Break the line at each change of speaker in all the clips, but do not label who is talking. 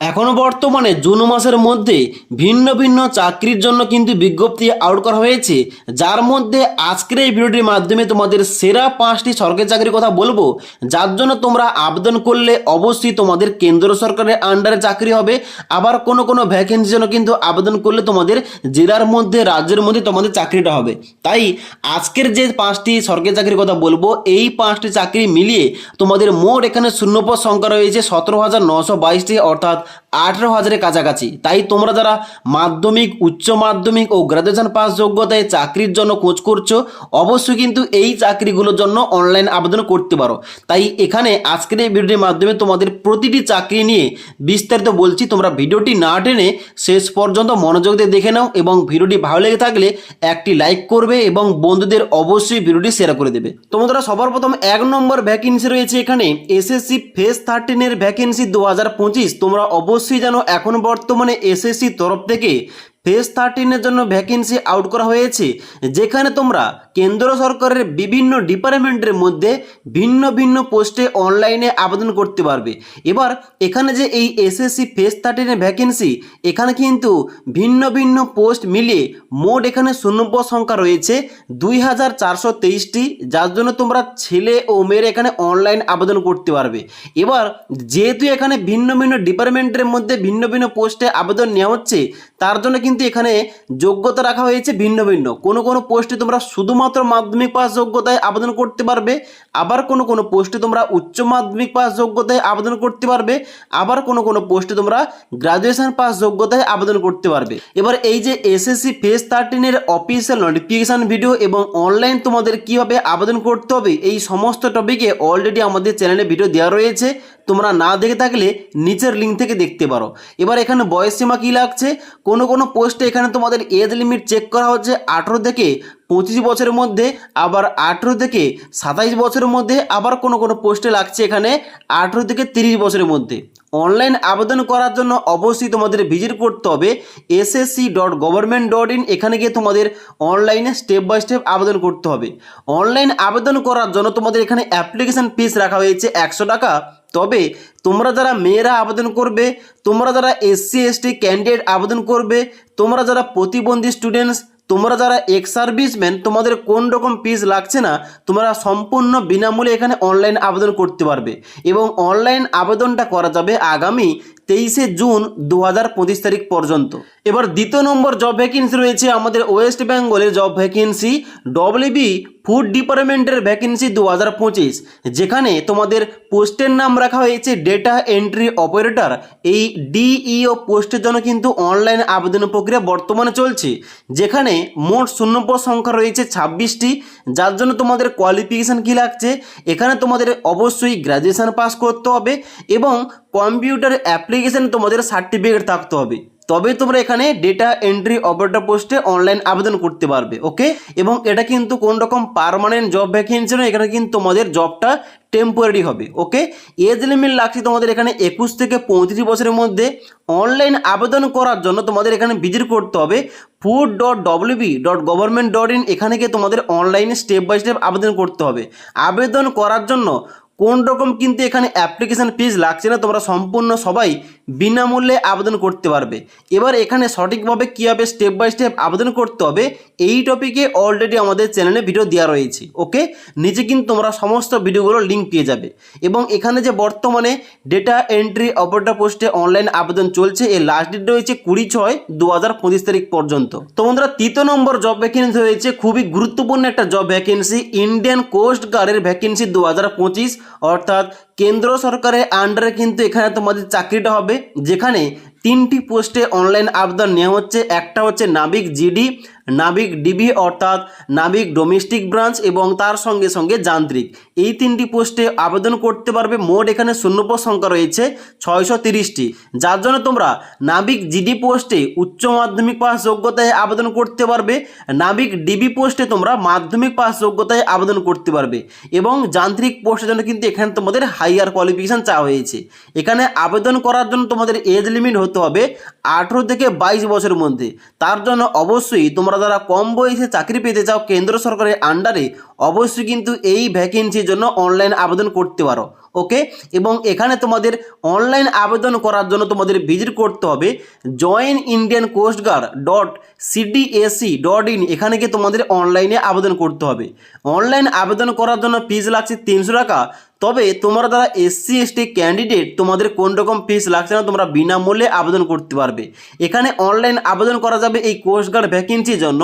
এখনও বর্তমানে জুন মাসের মধ্যে ভিন্ন ভিন্ন চাকরির জন্য কিন্তু বিজ্ঞপ্তি আউট করা হয়েছে। যার মধ্যে আজকের এই ভিডিওটির মাধ্যমে তোমাদের সেরা পাঁচটি সরকারি চাকরির কথা বলব। যার জন্য তোমরা আবেদন করলে অবশ্যই তোমাদের কেন্দ্র সরকারের আন্ডারে চাকরি হবে। আবার কোনো কোনো ভ্যাকেন্সির জন্য কিন্তু আবেদন করলে তোমাদের জেলার মধ্যে, রাজ্যের মধ্যে তোমাদের চাকরিটা হবে। তাই আজকের যে পাঁচটি সরকারি চাকরির কথা বলব, এই পাঁচটি চাকরি মিলিয়ে তোমাদের মোট এখানে শূন্যপদ সংখ্যা রয়েছে সতেরো হাজার নশো বাইশটি অর্থাৎ আঠেরো হাজারের কাছাকাছি। তাই তোমরা যারা মাধ্যমিক, উচ্চ মাধ্যমিক ও গ্রাজুয়েশন পাস যোগ্যতায় চাকরির জন্য খোঁজ করছ, অবশ্যই কিন্তু এই চাকরিগুলোর জন্য অনলাইন আবেদন করতে পারো। তাই এখানে আজকের এই ভিডিওটির মাধ্যমে তোমাদের প্রতিটি চাকরি নিয়ে বিস্তারিত বলছি। তোমরা ভিডিওটি না টেনে শেষ পর্যন্ত মনোযোগ দিয়ে দেখে নাও এবং ভিডিওটি ভালো লেগে থাকলে একটি লাইক করবে এবং বন্ধুদের অবশ্যই ভিডিওটি শেয়ার করে দেবে। তোমরা সবার প্রথম এক নম্বর ভ্যাকেন্সি রয়েছে এখানে এসএসসি ফেস থার্টিনের ভ্যাকেন্সি দু হাজার পঁচিশ, তোমরা অবশ্যই যেন এখন বর্তমানে এসএসসি তরফ থেকে ফেস থার্টিনের জন্য ভ্যাকেন্সি আউট করা হয়েছে, যেখানে তোমরা কেন্দ্র সরকারের বিভিন্ন ডিপার্টমেন্টের মধ্যে ভিন্ন ভিন্ন পোস্টে অনলাইনে আবেদন করতে পারবে। এবার এখানে যে এই এসএসসি ফেস থার্টিনের ভ্যাকেন্সি এখানে কিন্তু ভিন্ন ভিন্ন পোস্ট মিলিয়ে মোট এখানে শূন্যপদ সংখ্যা রয়েছে দুই হাজার চারশো তেইশটি, যার জন্য তোমরা ছেলে ও মেয়ের এখানে অনলাইন আবেদন করতে পারবে। এবার যেহেতু এখানে ভিন্ন ভিন্ন ডিপার্টমেন্টের মধ্যে ভিন্ন ভিন্ন পোস্টে আবেদন নেওয়া হচ্ছে, তার জন্য কিন্তু এখানে যোগ্যতা রাখা হয়েছে ভিন্ন ভিন্ন। কোনো কোনো পোস্টে তোমরা শুধুমাত্র মাধ্যমিক পাস যোগ্যতায় আবেদন করতে পারবে, আবার কোনো কোনো পোস্টে তোমরা উচ্চ মাধ্যমিক পাস যোগ্যতায় আবেদন করতে পারবে, আবার কোনো কোনো পোস্টে তোমরা গ্রাজুয়েশন পাস যোগ্যতায় আবেদন করতে পারবে। এবার এই যে এসএসসি ফেস থার্টিনের অফিসিয়াল নোটিফিকেশান ভিডিও এবং অনলাইন তোমাদের কীভাবে আবেদন করতে হবে, এই সমস্ত টপিকে অলরেডি আমাদের চ্যানেলে ভিডিও দেওয়া রয়েছে। তোমরা না দেখে থাকলে নিচের লিঙ্ক থেকে দেখতে পারো। এবার এখানে বয়স সীমা কী লাগছে? কোনো কোনো পোস্টে এখানে তোমাদের এজ লিমিট চেক করা হচ্ছে আঠেরো থেকে পঁচিশ বছরের মধ্যে, আবার আঠেরো থেকে সাতাইশ বছরের মধ্যে, আবার কোনো কোনো পোস্টে লাগছে এখানে আঠেরো থেকে তিরিশ বছরের মধ্যে। অনলাইন আবেদন করার জন্য অবশ্যই তোমাদের ভিজিট করতে হবে SSC dot government dot in, এখানে গিয়ে তোমাদের অনলাইনে স্টেপ বাই স্টেপ আবেদন করতে হবে। অনলাইন আবেদন করার জন্য তোমাদের এখানে অ্যাপ্লিকেশন ফিস রাখা হয়েছে একশো টাকা। তবে তোমরা যারা মেয়েরা আবেদন করবে, তোমরা যারা এসসি, এসটি ক্যান্ডিডেট আবেদন করবে, তোমরা যারা প্রতিবন্ধী স্টুডেন্টস তোমরা যারা এক্স সার্ভিসম্যান তোমাদের কোন রকম পিস লাগছে না, তোমরা সম্পূর্ণ বিনামূল্যে এখানে অনলাইন আবেদন করতে পারবে। এবং অনলাইন আবেদনটা করা যাবে আগামী তেইশে জুন দু হাজার পঁচিশ তারিখ পর্যন্ত। এবার দ্বিতীয় নম্বর জব ভ্যাকেন্সি রয়েছে আমাদের ওয়েস্ট বেঙ্গলের জব ভ্যাকেন্সি ডব্লিউবি ফুড ডিপার্টমেন্টের ভ্যাকেন্সি দু হাজার পঁচিশ, যেখানে তোমাদের পোস্টের নাম রাখা হয়েছে ডেটা এন্ট্রি অপারেটর এই ডিইও পোস্টের জন্য কিন্তু অনলাইন আবেদন প্রক্রিয়া বর্তমানে চলছে, যেখানে মোট শূন্যপদ সংখ্যা রয়েছে ছাব্বিশটি, যার জন্য তোমাদের কোয়ালিফিকেশান কী লাগছে? এখানে তোমাদের অবশ্যই গ্র্যাজুয়েশন পাস করতে হবে এবং কম্পিউটার অ্যাপ্লিকেশানে তোমাদের সার্টিফিকেট থাকতে হবে। তবে তোমরা এখানে ডেটা এন্ট্রি অপারেটর পোস্টে অনলাইন আবেদন করতে পারবে ওকে এবং এটা কিন্তু কোন রকম পারমানেন্ট জব ভ্যাকেন্সি নয়, এখানে কিন্তু তোমাদের জবটা টেম্পোরারি হবে ওকে এজ লিমিট লাগছে তোমাদের এখানে একুশ থেকে পঁয়ত্রিশ বছরের মধ্যে। অনলাইন আবেদন করার জন্য তোমাদের এখানে ভিজিট করতে হবে food dot WB dot government dot in এখানে গিয়ে তোমাদের অনলাইনে স্টেপ বাই স্টেপ আবেদন করতে হবে। আবেদন করার জন্য কোন রকম কিন্তু এখানে অ্যাপ্লিকেশান ফিজ লাগছে না, তোমরা সম্পূর্ণ সবাই বিনামূল্যে আবেদন করতে পারবে। এবার এখানে সঠিকভাবে কীভাবে স্টেপ বাই স্টেপ আবেদন করতে হবে, এই টপিকে অলরেডি আমাদের চ্যানেলে ভিডিও দেওয়া রয়েছে ওকে নিচে কিন্তু তোমরা সমস্ত ভিডিওগুলোর লিঙ্ক পেয়ে যাবে। এবং এখানে যে বর্তমানে ডেটা এন্ট্রি অপারেটর পোস্টে অনলাইন আবেদন চলছে, এর লাস্ট ডেট রয়েছে কুড়ি ছয় দু তারিখ পর্যন্ত। তো বন্ধুরা, তৃতীয় নম্বর জব ভ্যাকেন্সি রয়েছে, খুবই গুরুত্বপূর্ণ একটা জব ভ্যাকেন্সি ইন্ডিয়ান কোস্ট গার্ডের ভ্যাকেন্সি দু হাজার পঁচিশ, অর্থাৎ কেন্দ্র সরকারের আন্ডারে কিন্তু এখানে তোমাদের চাকরিটা হবে। যেখানে তিনটি পোস্টে অনলাইন আবেদন নেওয়া হচ্ছে। একটা হচ্ছে নাবিক জিডি নাবিক ডিবি অর্থাৎ নাবিক ডোমেস্টিক ব্রাঞ্চ এবং তার সঙ্গে সঙ্গে যান্ত্রিক। এই তিনটি পোস্টে আবেদন করতে পারবে মোট এখানে শূন্যপদ সংখ্যা রয়েছে ছয়শো তিরিশটি। যার জন্য তোমরা নাবিক জিডি পোস্টে উচ্চ মাধ্যমিক পাস যোগ্যতায় আবেদন করতে পারবে, নাবিক ডিবি পোস্টে তোমরা মাধ্যমিক পাস যোগ্যতায় আবেদন করতে পারবে এবং যান্ত্রিক পোস্টের জন্য কিন্তু এখানে তোমাদের হাইয়ার কোয়ালিফিকেশান চাওয়া হয়েছে। এখানে আবেদন করার জন্য তোমাদের এজ লিমিট হতে হতে হবে আঠেরো থেকে বাইশ বছরের মধ্যে। তার জন্য অবশ্যই তোমরা যারা কম বয়সে চাকরি পেতে চাও কেন্দ্র সরকারের আন্ডারে অবশ্যই কিন্তু এই ভ্যাকেন্সির জন্য অনলাইন আবেদন করতে পারো ওকে এবং এখানে তোমাদের অনলাইন আবেদন করার জন্য তোমাদের ভিজিট করতে হবে join Indian coast guard dot CDAC dot in এখানে গিয়ে তোমাদের অনলাইনে আবেদন করতে হবে। অনলাইন আবেদন করার জন্য ফিজ লাগছে তিনশো টাকা তবে তোমরা যারা এসসি এসটি ক্যান্ডিডেট তোমাদের কোন রকম ফিস লাগছে না, তোমরা বিনামূল্যে আবেদন করতে পারবে। এখানে অনলাইন আবেদন করা যাবে এই কোস্টগার্ড ভ্যাকেন্সির জন্য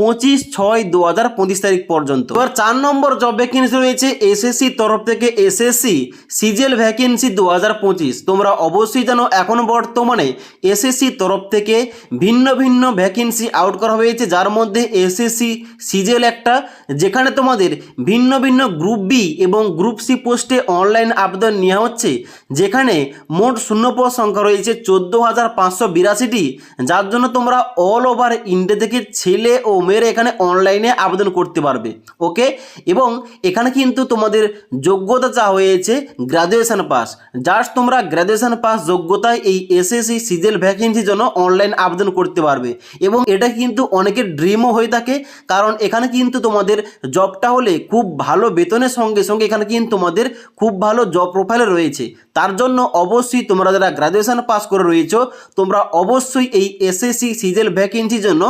পঁচিশ ছয় দু হাজার পঁচিশ তারিখ পর্যন্ত। এবার চার নম্বর জব ভ্যাকেন্সি রয়েছে এসএসসি তরফ থেকে এসএসসি সিজিএল ভ্যাকেন্সি দু হাজার পঁচিশ। তোমরা অবশ্যই জানো, এখন বর্তমানে এসএসসি তরফ থেকে ভিন্ন ভিন্ন ভ্যাকেন্সি আউট করা হয়েছে। যার মধ্যে এসএসসি সিজিএল একটা, যেখানে তোমাদের ভিন্ন ভিন্ন গ্রুপ বি এবং গ্রুপ সি পোস্টে অনলাইন আবেদন নেওয়া হচ্ছে, যেখানে মোট শূন্য শূন্যপদ সংখ্যা রয়েছে চোদ্দ হাজার পাঁচশো বিরাশিটি। যার জন্য তোমরা অল ওভার ইন্ডিয়া থেকে ছেলে ও মেয়েরা এখানে অনলাইনে আবেদন করতে পারবে ওকে এবং এখানে কিন্তু তোমাদের যোগ্যতা চা হয়েছে গ্র্যাজুয়েশন পাস জাস্ট তোমরা গ্র্যাজুয়েশন পাস যোগ্যতায় এই এসএসসি সিজেল ভ্যাকেন্সির জন্য অনলাইন আবেদন করতে পারবে। এবং এটা কিন্তু অনেকের ড্রিমও হয়ে থাকে, কারণ এখানে কিন্তু তোমাদের জবটা হলে খুব ভালো বেতনের সঙ্গে সঙ্গে এখানে কিন্তু তোমাদের খুব ভালো জব প্রোফাইলে রয়েছে। তার জন্য অবশ্যই তোমরা যারা গ্র্যাজুয়েশন পাস করে রয়েছো, তোমরা অবশ্যই এই এসএসসি সিজেল ভ্যাকেন্সির জন্য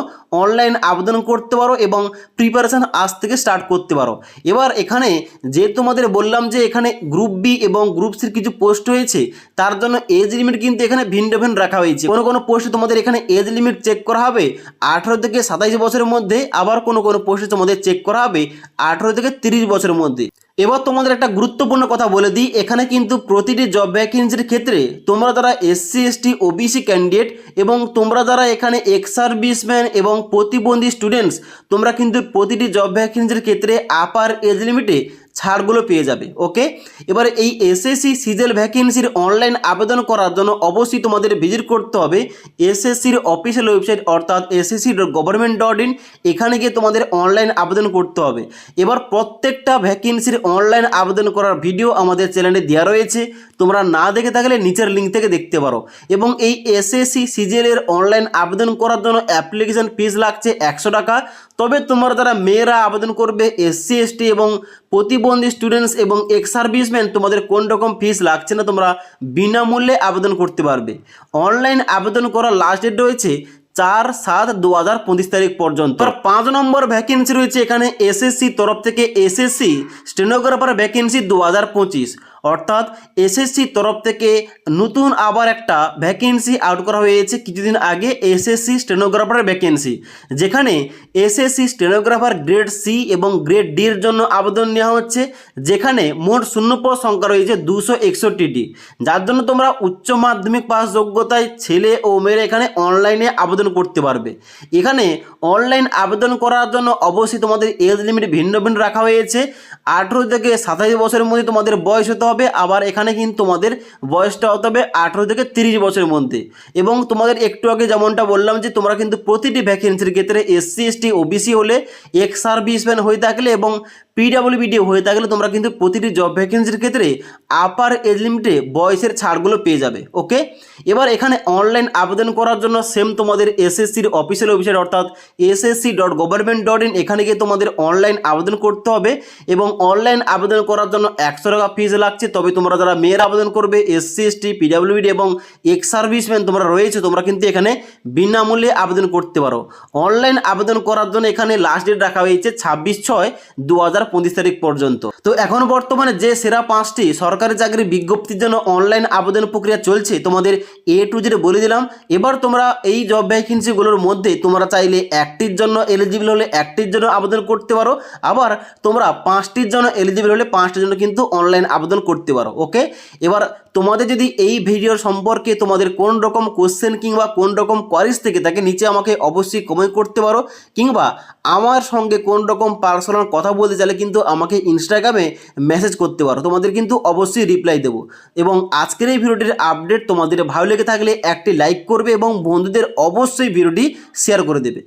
অনলাইন আবেদন করতে পারো এবং প্রিপারেশান আজ থেকে স্টার্ট করতে পারো। এবার এখানে যে তোমাদের বললাম যে এখানে গ্রুপ বি এবং গ্রুপ সির কিছু পোস্ট হয়েছে তার জন্য এজ লিমিট কিন্তু এখানে ভিন্ন ভিন্ন রাখা হয়েছে। কোনো কোনো পোস্টে তোমাদের এখানে এজ লিমিট চেক করা হবে, আঠেরো থেকে সাতাইশ বছরের মধ্যে, আবার কোনো কোনো পোস্টে তোমাদের চেক করা হবে, আঠেরো থেকে তিরিশ বছরের মধ্যে। এবার তোমাদের একটা গুরুত্বপূর্ণ কথা বলে দিই। এখানে কিন্তু প্রতিটি জব ভ্যাকেন্সির ক্ষেত্রে তোমরা যারা এসসি এসটি ওবিসি ক্যান্ডিডেট এবং তোমরা যারা এখানে এক্স সার্ভিসম্যান এবং প্রতিবন্ধী স্টুডেন্টস তোমরা কিন্তু প্রতিটি জব ভ্যাকেন্সির ক্ষেত্রে আপার এজ লিমিটে ছাড়গুলো পেয়ে যাবে ওকে এবার এই এসএসসি সিজেল ভ্যাকেন্সির অনলাইন আবেদন করার জন্য অবশ্যই তোমাদের ভিজিট করতে হবে এসএসসির অফিসিয়াল ওয়েবসাইট অর্থাৎ এসএসসি গভর্নমেন্ট ডট ইন এখানে গিয়ে তোমাদের অনলাইন আবেদন করতে হবে। এবার প্রত্যেকটা ভ্যাকেন্সির অনলাইন আবেদন করার ভিডিও আমাদের চ্যানেলে দেওয়া রয়েছে, তোমরা না দেখে থাকলে নিচের লিঙ্ক থেকে দেখতে পারো। এবং এই এসএসসি সিজিএল এর অনলাইন আবেদন করার জন্য অ্যাপ্লিকেশন ফিস লাগছে একশো টাকা। তবে তোমরা যারা মেয়েরা আবেদন করবে এসসি এসটি এবং প্রতিবন্ধী স্টুডেন্টস এবং এক্স সার্ভিসম্যান তোমাদের কোন রকম ফিস লাগছে না তোমরা বিনামূল্যে আবেদন করতে পারবে। অনলাইন আবেদন করার লাস্ট ডেট রয়েছে চার সাত দু হাজার পঁচিশ তারিখ পর্যন্ত। আর পাঁচ নম্বর ভ্যাকেন্সি রয়েছে এখানে এসএসসি তরফ থেকে এসএসসি স্টেনোগ্রাফার ভ্যাকেন্সি দু হাজার পঁচিশ। অর্থাৎ এসএসসি তরফ থেকে নতুন আবার একটা ভ্যাকেন্সি আউট করা হয়েছে কিছুদিন আগে এসএসসি স্টেনোগ্রাফারের ভ্যাকেন্সি যেখানে এসএসসি স্টেনোগ্রাফার গ্রেড সি এবং গ্রেড ডি এর জন্য আবেদন নেওয়া হচ্ছে, যেখানে মোট শূন্য শূন্যপদ সংখ্যা রয়েছে দুশো একষট্টিটি। যার জন্য তোমরা উচ্চ মাধ্যমিক পাস যোগ্যতায় ছেলে ও মেয়েরা এখানে অনলাইনে আবেদন করতে পারবে। এখানে অনলাইন আবেদন করার জন্য অবশ্যই তোমাদের এজ লিমিট ভিন্ন ভিন্ন রাখা হয়েছে। আঠেরো থেকে সাতাশ বছরের মধ্যে তোমাদের বয়স হতে হবে। আবার এখানে কিন্তু তোমাদের বয়সটা হতে হবে আঠেরো থেকে তিরিশ বছরের মধ্যে। এবং তোমাদের একটু আগে যেমনটা বললাম যে তোমরা কিন্তু প্রতিটি ভ্যাকেন্সির ক্ষেত্রে এসসি এসটি ওবিসি হলে এক্স সার্ভিসম্যান হয়ে থাকলে এবং পিডাব্লিউবিডি হয়ে থাকলে তোমরা কিন্তু প্রতিটি জব ভ্যাকেন্সির ক্ষেত্রে আপার এজ লিমিটে বয়সের ছাড়গুলো পেয়ে যাবে ওকে এবার এখানে অনলাইন আবেদন করার জন্য সেম তোমাদের এসএসসির অফিসিয়াল ওয়েবসাইট অর্থাৎ SSC dot government dot in এখানে গিয়ে তোমাদের অনলাইন আবেদন করতে হবে এবং অনলাইন আবেদন করার জন্য একশো টাকা ফিজ লাগছে। তবে তোমরা যারা মেয়ের আবেদন করবে এসসি এসটি পিডাব্লিউডি এবং এক্স সার্ভিসম্যান তোমরা রয়েছে, তোমরা কিন্তু এখানে বিনামূল্যে আবেদন করতে পারো। অনলাইন আবেদন করার জন্য এখানে লাস্ট ডেট রাখা হয়েছে ছাব্বিশ ছয় দু হাজার পঁচিশ তারিখ পর্যন্ত। তো এখন বর্তমানে যে সেরা পাঁচটি সরকারি চাকরির বিজ্ঞপ্তির জন্য অনলাইন আবেদন প্রক্রিয়া চলছে, তোমাদের এ টু জেড বলে দিলাম। এবার তোমরা এই জব ভ্যাকেন্সিগুলোর মধ্যে তোমরা চাইলে একটির জন্য এলিজিবল হলে একটির জন্য আবেদন করতে পারো। আবার তোমরা পাঁচটির জন্য এলিজিবল হলে পাঁচটির জন্য কিন্তু অনলাইন আবেদন করতে পারো ওকে এবার তোমাদের যদি এই ভিডিও সম্পর্কে তোমাদের কোন রকম কোশ্চেন কিংবা কোন রকম কোয়ারিজ থেকে তাকে নিচে আমাকে অবশ্যই কমেন্ট করতে পারো। কিংবা আমার সঙ্গে কোন রকম পার্সোনাল কথা বলতে চাইলে কিন্তু আমাকে ইনস্টাগ্রামে মেসেজ করতে পারো। তোমাদের কিন্তু অবশ্যই রিপ্লাই দেবো। এবং আজকের এই ভিডিওটির আপডেট তোমাদের ভালো লেগে থাকলে একটি লাইক করবে এবং বন্ধুদের অবশ্যই ভিডিওটি শেয়ার করে দেবে।